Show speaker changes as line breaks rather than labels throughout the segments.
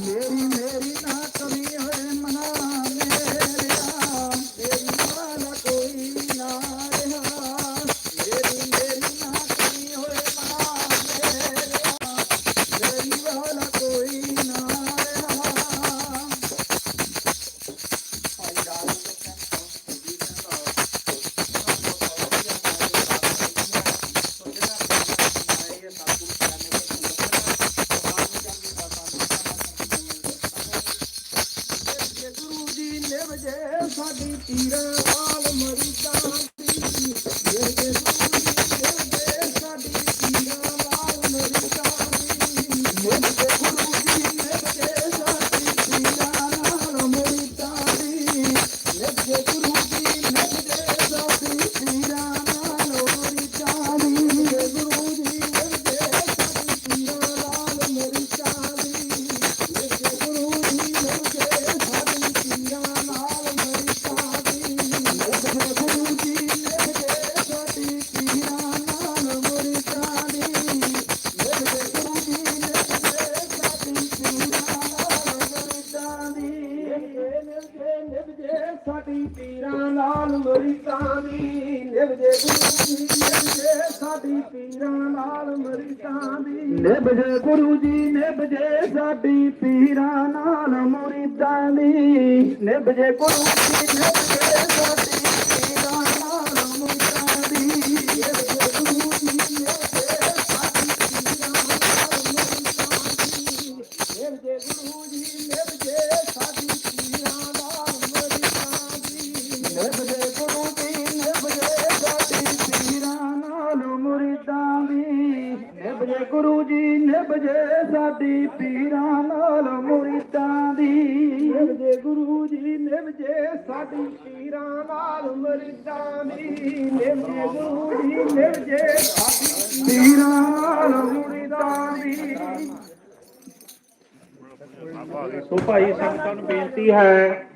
Primeiro આવજે સાડી તીર વાલ મરી ચાંદી ਨਿਭਜੇ ਨਿਭਜੇ ਸਾਡੀ ਪੀਰਾਂ ਨਾਲ ਮਰੀਦਾਂ ਦੀ ਨਿਭਜੇ ਗੁਰੂ ਜੀ ਨਿਭਜੇ ਸਾਡੀ ਪੀਰਾਂ ਨਾਲ ਮਰੀਦਾਂ ਦੀ ਨਿਭਜੇ ਗੁਰੂ ਜੀ ਨਿਭਜੇ ਸਾਡੀ ਪੀਰਾਂ ਨਾਲ ਮੁਰੀਦਾਂ ਦੀ ਨਿਭਜੇ ਗੁਰੂ ਜੀ ਨਿਭਜੇ ਸਾਡੀ ਨਿਭਜੇ ਗੁਰੂ ਜੀ ਨਿਭਜੇ ਸਾਡੀ ਪੀਰਾਂ ਨਾਲ ਮੁਰੀਦਾਂ ਦੀ। ਨਿਭਜੇ ਗੁਰੂ ਜੀ ਨਿਭਜੇ ਸਾਡੀ ਪੀਰਾਂ ਨਾਲ ਮੁਰੀਦਾਂ ਦੀ। ਨਿਭਜੇ ਗੁਰੂ ਜੀ ਨਿਭਜੇ ਸਾਡੀ ਪੀਰਾਂ ਨਾਲ ਮੁਰੀਦਾਂ ਦੀ।
ਸੋ ਭਾਈ ਸੰਗਤਾਂ ਨੂੰ ਬੇਨਤੀ ਹੈ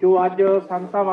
ਜੋ ਅੱਜ ਵਾਸਤੇ